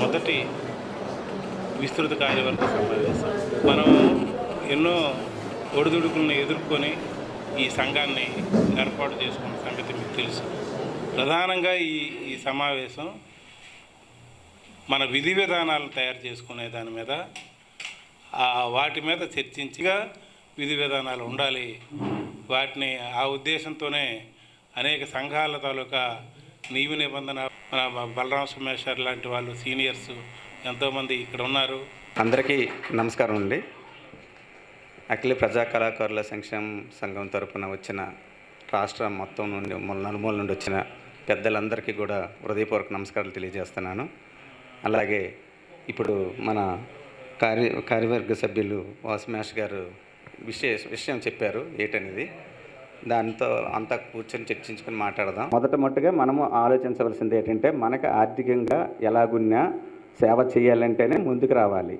మొదటి విస్తృత కార్యవర్గ సమావేశం. మనం ఎన్నో ఒడిదుడుకులను ఎదుర్కొని ఈ సంఘాన్ని ఏర్పాటు చేసుకున్న సంగతి మీకు తెలుసు. ప్రధానంగా ఈ ఈ సమావేశం మన విధి విధానాలను తయారు చేసుకునే దాని మీద వాటి మీద చర్చించిగా విధి విధానాలు ఉండాలి. వాటిని ఆ ఉద్దేశంతోనే అనేక సంఘాల తాలూకా నీవు నిబంధన మన బలరామ సుమేశ్వర్ లాంటి వాళ్ళు సీనియర్స్ ఎంతోమంది ఇక్కడ ఉన్నారు. అందరికీ నమస్కారం అండి. అఖిల ప్రజా కళాకారుల సంక్షేమ సంఘం తరపున వచ్చిన రాష్ట్రం మొత్తం నుండి మూల నలుమూల నుండి వచ్చిన పెద్దలందరికీ కూడా హృదయపూర్వక నమస్కారాలు తెలియజేస్తున్నాను. అలాగే ఇప్పుడు మన కార్య కార్యవర్గ సభ్యులు వాసుమేష్ గారు విశేష విషయం చెప్పారు ఏటనేది. దాంతో అంతా కూర్చొని చర్చించుకొని మాట్లాడదాం. మొదట మట్టుగా మనము ఆలోచించవలసింది ఏంటంటే మనకు ఆర్థికంగా ఎలాగున్నా సేవ చేయాలంటేనే ముందుకు రావాలి.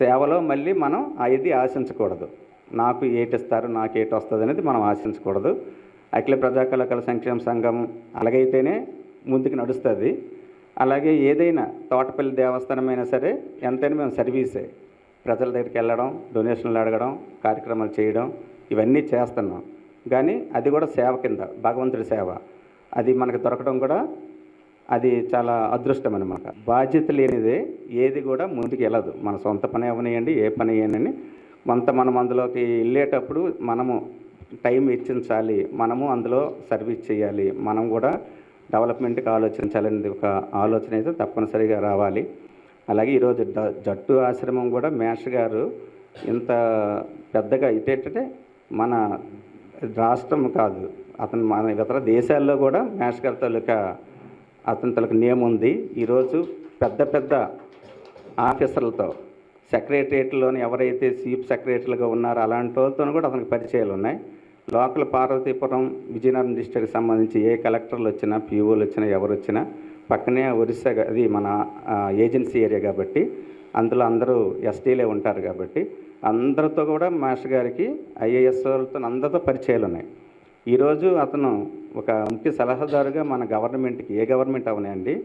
సేవలో మళ్ళీ మనం అది ఆశించకూడదు. నాకు ఏటిస్తారు నాకు ఏటి వస్తుంది అనేది మనం ఆశించకూడదు. అఖిల ప్రజా సంక్షేమ సంఘం అలాగైతేనే ముందుకు నడుస్తుంది. అలాగే ఏదైనా తోటపల్లి దేవస్థానమైనా సరే ఎంతైనా మేము సర్వీసే. ప్రజల దగ్గరికి వెళ్ళడం డొనేషన్లు అడగడం కార్యక్రమాలు చేయడం ఇవన్నీ చేస్తున్నాం. కానీ అది కూడా సేవ కింద భగవంతుడి సేవ. అది మనకు దొరకడం కూడా అది చాలా అదృష్టం అనమాట బాధ్యత లేనిదే ఏది కూడా ముందుకు వెళ్ళదు. మన సొంత పని అవనియండి ఏ పని అయ్యానని కొంత మనం అందులోకి వెళ్ళేటప్పుడు మనము టైం ఇచ్చించాలి మనము అందులో సర్వీస్ చేయాలి మనం కూడా డెవలప్మెంట్కి ఆలోచించాలనేది ఒక ఆలోచన అయితే తప్పనిసరిగా రావాలి. అలాగే ఈరోజు డ- జట్టు ఆశ్రమం కూడా మేష్ గారు ఇంత పెద్దగా ఇటేటంటే మన రాష్ట్రం కాదు. అతను మన ఇతర దేశాల్లో కూడా మేష్ తాలూకా అతని తాలూకా నేమ్ ఉంది. ఈరోజు పెద్ద పెద్ద ఆఫీసర్లతో సెక్రటరియట్లోని ఎవరైతే చీఫ్ సెక్రటరీలుగా ఉన్నారో అలాంటి వాళ్ళతో కూడా అతనికి పరిచయాలు ఉన్నాయి. లోకల్ పార్వతీపురం విజయనగరం డిస్ట్రిక్ట్కి సంబంధించి ఏ కలెక్టర్లు వచ్చినా పీఓలు వచ్చినా ఎవరు వచ్చినా పక్కనే ఒరిస్సా అది మన ఏజెన్సీ ఏరియా కాబట్టి అందులో అందరూ ఎస్టీలే ఉంటారు కాబట్టి అందరితో కూడా మాస్టర్ గారికి ఐఏఎస్ అందరితో పరిచయాలు ఉన్నాయి. ఈరోజు అతను ఒక ముఖ్య సలహాదారుగా మన గవర్నమెంట్కి ఏ గవర్నమెంట్ అవనండి?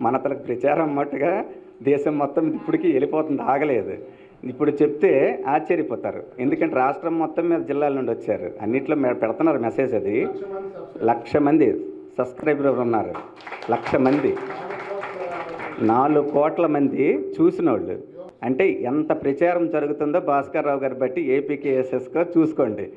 మన తనకు ప్రచారం మట్టుగా దేశం మొత్తం ఇప్పటికీ వెళ్ళిపోతుంది ఆగలేదు. ఇప్పుడు చెప్తే ఆశ్చర్యపోతారు. ఎందుకంటే రాష్ట్రం మొత్తం మీద జిల్లాల నుండి వచ్చారు. అన్నిట్లో పెడుతున్నారు మెసేజ్ అది. లక్ష మంది సబ్స్క్రైబర్ ఉన్నారు? లక్ష మంది. నాలుగు కోట్ల మంది చూసిన వాళ్ళు అంటే ఎంత ప్రచారం జరుగుతుందో భాస్కర్ రావు గారి బట్టి ఏపీకేఎస్ఎస్గా చూసుకోండి.